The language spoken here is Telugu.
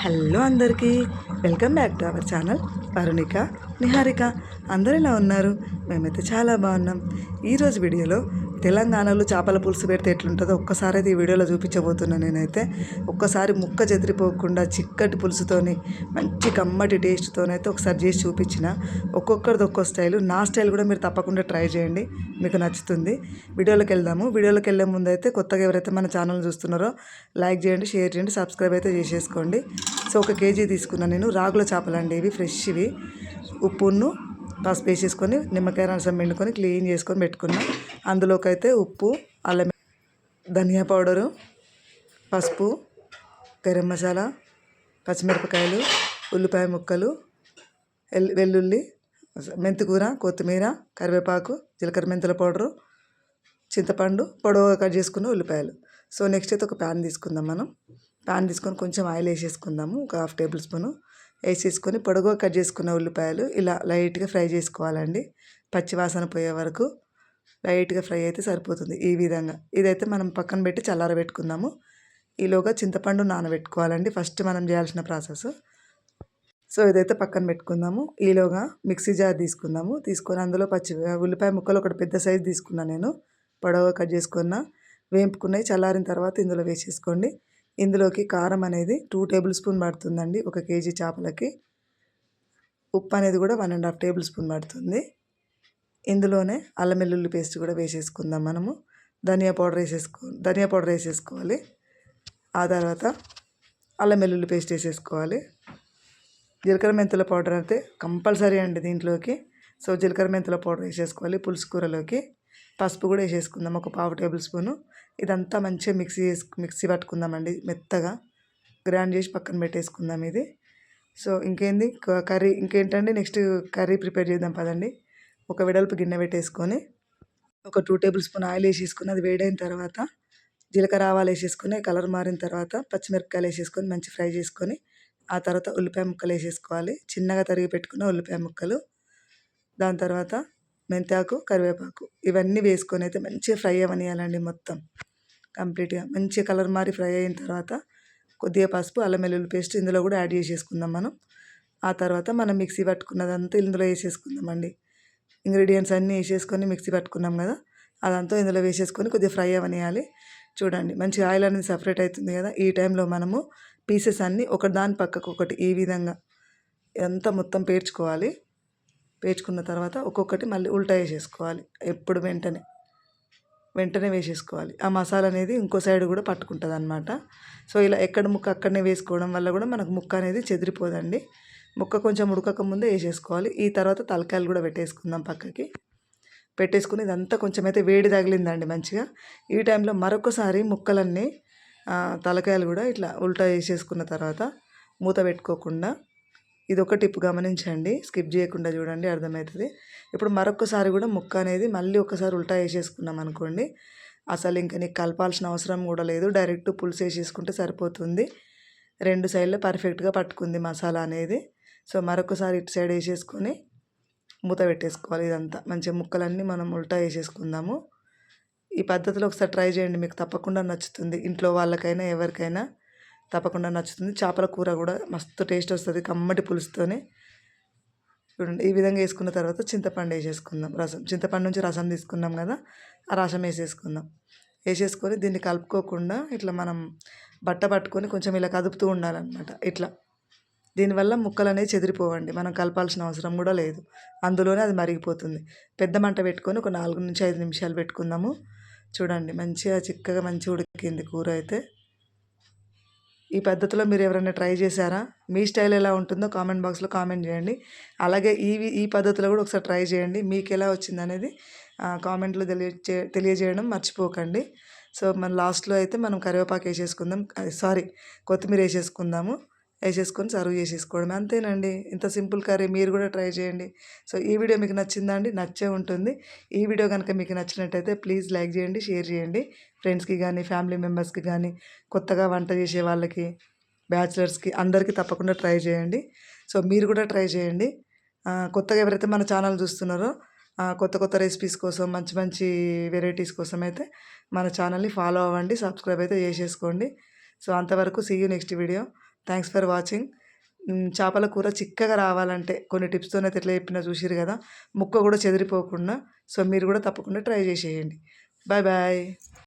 హలో అందరికీ welcome back to our channel Varunika Niharika. అందరూ ఎలా ఉన్నారు? మేమైతే చాలా బాగున్నాం. ఈరోజు వీడియోలో తెలంగాణలో చేపల పులుసు పెడితే ఎట్లుంటుందో ఒక్కసారి అయితే ఈ వీడియోలో చూపించబోతున్నాను నేనైతే. ఒక్కసారి ముక్క చెదిరిపోకుండా చిక్కటి పులుసుతోని మంచి కమ్మటి టేస్ట్తోనైతే ఒకసారి చేసి చూపించిన. ఒక్కొక్కరిది ఒక్కో స్టైల్. నా స్టైల్ కూడా మీరు తప్పకుండా ట్రై చేయండి. మీకు నచ్చుతుంది. వీడియోలోకి వెళ్దాము. వీడియోలోకి వెళ్ళే ముందు అయితే కొత్తగా ఎవరైతే మన ఛానల్ చూస్తున్నారో లైక్ చేయండి షేర్ చేయండి సబ్స్క్రైబ్ అయితే చేసేసుకోండి. సో ఒక కేజీ తీసుకున్నాను నేను. రాగుల చేపలు అండి ఇవి ఫ్రెష్ ఇవి. ఉప్పును పసుపు వేసేసుకొని నిమ్మకాయ రసం పిండుకొని క్లీన్ చేసుకొని పెట్టుకున్నాం. అందులోకి అయితే ఉప్పు అల్లం ధనియా పౌడరు పసుపు గరం మసాలా పచ్చిమిరపకాయలు ఉల్లిపాయ ముక్కలు వెల్లుల్లి మెంతికూర కొత్తిమీర కరివేపాకు జీలకర్ర మెంతుల పౌడరు చింతపండు పొడవుగా కట్ చేసుకున్న ఉల్లిపాయలు. సో నెక్స్ట్ అయితే ఒక ప్యాన్ తీసుకుందాం మనం. ప్యాన్ తీసుకొని కొంచెం ఆయిల్ వేసేసుకుందాము. ఒక హాఫ్ టేబుల్ స్పూను. వేసేసుకొని పొడవుగా కట్ చేసుకున్న ఉల్లిపాయలు ఇలా లైట్గా ఫ్రై చేసుకోవాలండి. పచ్చివాసన పోయే వరకు లైట్గా ఫ్రై అయితే సరిపోతుంది ఈ విధంగా. ఇదైతే మనం పక్కన పెట్టి చల్లారబెట్టుకుందాము. ఈలోగా చింతపండు నానబెట్టుకోవాలండి ఫస్ట్ మనం చేయాల్సిన ప్రాసెస్. సో ఇదైతే పక్కన పెట్టుకుందాము. ఈలోగా మిక్సీ జార్ తీసుకుందాము. తీసుకొని అందులో పచ్చి ఉల్లిపాయ ముక్కలు ఒకటి పెద్ద సైజు తీసుకున్నా నేను. పొడవ కట్ చేసుకున్న వేంపుకున్నాయి. చల్లారిన తర్వాత ఇందులో వేసేసుకోండి. ఇందులోకి కారం అనేది టూ టేబుల్ స్పూన్ పడుతుందండి ఒక కేజీ చేపలకి. ఉప్పు అనేది కూడా one and half tablespoon పడుతుంది. ఇందులోనే అల్లం వెల్లుల్లి పేస్ట్ కూడా వేసేసుకుందాం మనము. ధనియా పౌడర్ వేసేసుకో ధనియా పౌడర్ వేసేసుకోవాలి. ఆ తర్వాత అల్లం వెల్లుల్లి పేస్ట్ వేసేసుకోవాలి. జీలకర్ర మెంతుల పౌడర్ అయితే కంపల్సరీ అండి దీంట్లోకి. సో జీలకర్ర మెంతుల పౌడర్ వేసేసుకోవాలి పులుసు కూరలోకి. పసుపు కూడా వేసేసుకుందాం ఒక పావు టేబుల్ స్పూను. ఇదంతా మంచిగా మిక్సీ చేసు మిక్సీ పట్టుకుందామండి మెత్తగా. గ్రైండ్ చేసి పక్కన పెట్టేసుకుందాం ఇది. సో ఇంకేంది? కర్రీ ఇంకేంటండి? నెక్స్ట్ కర్రీ ప్రిపేర్ చేద్దాం పదండి. ఒక వెడల్పు గిన్నె పెట్టేసుకొని ఒక టూ టేబుల్ స్పూన్ ఆయిల్ వేసేసుకుని అది వేడైన తర్వాత జీలకర్ర ఆవాలు వేసేసుకొని కలర్ మారిన తర్వాత పచ్చిమిరపకాయలు వేసేసుకొని మంచి ఫ్రై చేసుకొని ఆ తర్వాత ఉల్లిపాయ ముక్కలు వేసేసుకోవాలి. చిన్నగా తరిగి పెట్టుకున్న ఉల్లిపాయ ముక్కలు. దాని తర్వాత మెంతాకు కరివేపాకు ఇవన్నీ వేసుకొని అయితే మంచిగా ఫ్రై అవ్వనియాలండి మొత్తం. కంప్లీట్గా మంచిగా కలర్ మారి ఫ్రై అయిన తర్వాత కొద్దిగా పసుపు అల్లం వెల్లుల్లి పేస్ట్ ఇందులో కూడా యాడ్ చేసేసుకుందాం మనం. ఆ తర్వాత మనం మిక్సీ పట్టుకున్నదంతా ఇందులో వేసేసుకుందామండి. ఇంగ్రీడియంట్స్ అన్నీ వేసేసుకొని మిక్సీ పట్టుకున్నాం కదా అదంతా ఇందులో వేసేసుకొని కొద్దిగా ఫ్రై అవనియాలి. చూడండి మంచి ఆయిల్ అనేది సపరేట్ అవుతుంది కదా ఈ టైంలో మనము పీసెస్ అన్నీ ఒకటి దాని పక్కకు ఒకటి ఈ విధంగా ఎంత మొత్తం పేర్చుకోవాలి. పేర్చుకున్న తర్వాత ఒక్కొక్కటి మళ్ళీ ఉల్టా వేసేసుకోవాలి. ఎప్పుడు వెంటనే. వెంటనే వేసేసుకోవాలి. ఆ మసాలా అనేది ఇంకో సైడ్ కూడా పట్టుకుంటుంది అనమాట సో ఇలా ఎక్కడ ముక్క అక్కడనే వేసుకోవడం వల్ల కూడా మనకు ముక్క అనేది చెదిరిపోదండి. ముక్క కొంచెం ఉడకక ముందే వేసేసుకోవాలి. ఈ తర్వాత తలకాయలు కూడా పెట్టేసుకుందాం పక్కకి. పెట్టేసుకుని ఇదంతా కొంచెం అయితే వేడి తగిలిందండి మంచిగా. ఈ టైంలో మరొకసారి ముక్కలన్నీ తలకాయలు కూడా ఇట్లా ఉల్టా వేసేసుకున్న తర్వాత మూత పెట్టుకోకుండా ఇది ఒక టిప్ గమనించండి. స్కిప్ చేయకుండా చూడండి అర్థమవుతుంది. ఇప్పుడు మరొకసారి కూడా ముక్క అనేది మళ్ళీ ఒకసారి ఉల్టా వేసేసుకున్నాం అనుకోండి. అసలు ఇంకా నీకు కలపాల్సిన అవసరం కూడా లేదు. డైరెక్ట్ పులుసు వేసేసుకుంటే సరిపోతుంది. రెండు సైడ్లో పర్ఫెక్ట్గా పట్టుకుంది మసాలా అనేది. సో మరొకసారి ఇటు సైడ్ వేసేసుకొని మూత పెట్టేసుకోవాలి ఇదంతా. మంచిగా ముక్కలన్నీ మనం ఉల్టా వేసేసుకుందాము. ఈ పద్ధతిలో ఒకసారి ట్రై చేయండి. మీకు తప్పకుండా నచ్చుతుంది. ఇంట్లో వాళ్ళకైనా ఎవరికైనా తప్పకుండా నచ్చుతుంది. చేపల కూర కూడా మస్తు టేస్ట్ వస్తుంది. కమ్మటి పులుసుతోనే. చూడండి ఈ విధంగా వేసుకున్న తర్వాత చింతపండు వేసేసుకుందాం. రసం చింతపండు నుంచి రసం తీసుకున్నాం కదా ఆ రసం వేసేసుకుందాం. వేసేసుకొని దీన్ని కలుపుకోకుండా ఇట్లా మనం బట్ట పట్టుకొని కొంచెం ఇలా కదుపుతూ ఉండాలన్నమాట. ఇట్లా. దీనివల్ల ముక్కలు అనేవి చెదిరిపోవండి. మనం కలపాల్సిన అవసరం కూడా లేదు. అందులోనే అది మరిగిపోతుంది. పెద్ద మంట పెట్టుకొని ఒక నాలుగు నుంచి ఐదు నిమిషాలు పెట్టుకుందాము. చూడండి మంచిగా చిక్కగా మంచిగా ఉడికింది కూర అయితే. ఈ పద్ధతిలో మీరు ఎవరైనా ట్రై చేశారా? మీ స్టైల్ ఎలా ఉంటుందో కామెంట్ బాక్స్లో కామెంట్ చేయండి. అలాగే ఈ ఈ పద్ధతిలో కూడా ఒకసారి ట్రై చేయండి. మీకు ఎలా వచ్చింది అనేది కామెంట్లో తెలియచే తెలియజేయడం మర్చిపోకండి. సో మన లాస్ట్లో అయితే మనం కరివేపాకు వేసేసుకుందాం. సారీ కొత్తిమీర వేసేసుకుందాము. వేసేసుకొని సర్వ్ చేసేసుకోవడం అంతేనండి. ఇంత సింపుల్ కర్రీ మీరు కూడా ట్రై చేయండి. సో ఈ వీడియో మీకు నచ్చిందా అండి? నచ్చే ఉంటుంది. ఈ వీడియో కనుక మీకు నచ్చినట్టయితే ప్లీజ్ లైక్ చేయండి షేర్ చేయండి. ఫ్రెండ్స్కి కానీ ఫ్యామిలీ మెంబర్స్కి కానీ కొత్తగా వంట చేసే వాళ్ళకి బ్యాచిలర్స్కి అందరికీ తప్పకుండా ట్రై చేయండి. సో మీరు కూడా ట్రై చేయండి. కొత్తగా ఎవరైతే మన ఛానల్ చూస్తున్నారో కొత్త కొత్త రెసిపీస్ కోసం మంచి మంచి వెరైటీస్ కోసం అయితే మన ఛానల్ని ఫాలో అవ్వండి సబ్స్క్రైబ్ అయితే చేసేసుకోండి. సో అంతవరకు see you next video. Thanks for watching చేపల కూర చిక్కగా రావాలంటే కొన్ని టిప్స్తోనే ఎట్లా చెప్పినా చూసిరు కదా. ముక్క కూడా చెదిరిపోకుండా సో మీరు కూడా తప్పకుండా ట్రై చేసేయండి. Bye bye